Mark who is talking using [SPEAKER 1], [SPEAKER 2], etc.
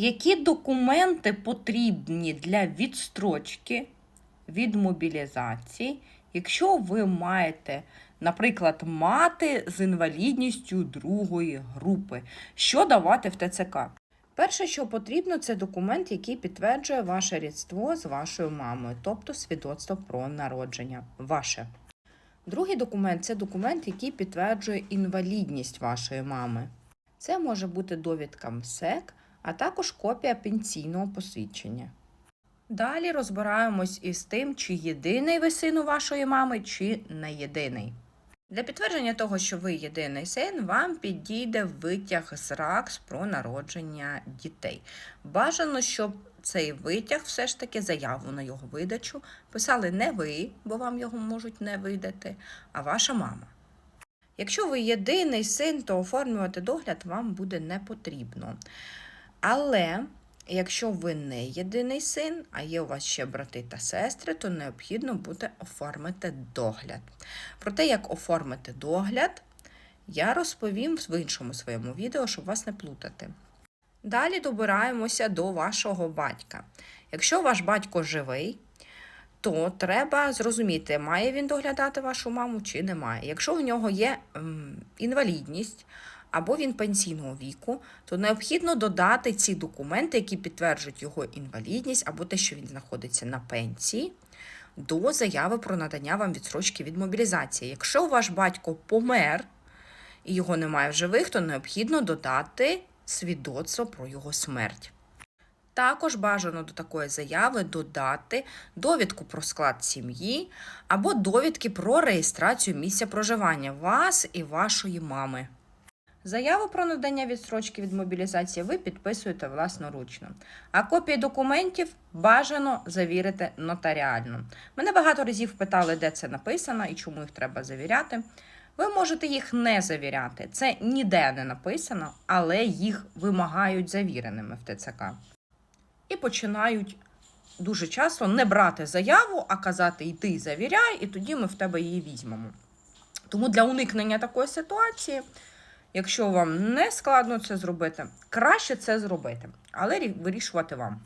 [SPEAKER 1] Які документи потрібні для відстрочки від мобілізації, якщо ви маєте, наприклад, мати з інвалідністю другої групи? Що давати в ТЦК? Перше, що потрібно, це документ, який підтверджує ваше рідство з вашою мамою, тобто свідоцтво про народження. Ваше. Другий документ це документ, який підтверджує інвалідність вашої мами. Це може бути довідка МСЕК, а також копія пенсійного посвідчення. Далі розбираємось із тим, чи єдиний ви син у вашої мами, чи не єдиний. Для підтвердження того, що ви єдиний син, вам підійде витяг з РАКС про народження дітей. Бажано, щоб цей витяг, все ж таки, заяву на його видачу писали не ви, бо вам його можуть не видати, а ваша мама. Якщо ви єдиний син, то оформлювати догляд вам буде не потрібно. Але якщо ви не єдиний син, а є у вас ще брати та сестри, то необхідно буде оформити догляд. Про те, як оформити догляд, я розповім в іншому своєму відео, щоб вас не плутати. Далі добираємося до вашого батька. Якщо ваш батько живий, то треба зрозуміти, має він доглядати вашу маму чи не має. Якщо у нього є ем, інвалідність або він пенсійного віку, то необхідно додати ці документи, які підтверджують його інвалідність або те, що він знаходиться на пенсії, до заяви про надання вам відсрочки від мобілізації. Якщо ваш батько помер і його немає в живих, то необхідно додати свідоцтво про його смерть. Також бажано до такої заяви додати довідку про склад сім'ї або довідки про реєстрацію місця проживання вас і вашої мами. Заяву про надання відстрочки від мобілізації ви підписуєте власноручно, а копії документів бажано завірити нотаріально. Мене багато разів питали, де це написано і чому їх треба завіряти. Ви можете їх не завіряти. Це ніде не написано, але їх вимагають завіреними в ТЦК і починають дуже часто не брати заяву, а казати йди завіряй, і тоді ми в тебе її візьмемо. Тому для уникнення такої ситуації, якщо вам не складно це зробити, краще це зробити, але рі- вирішувати вам.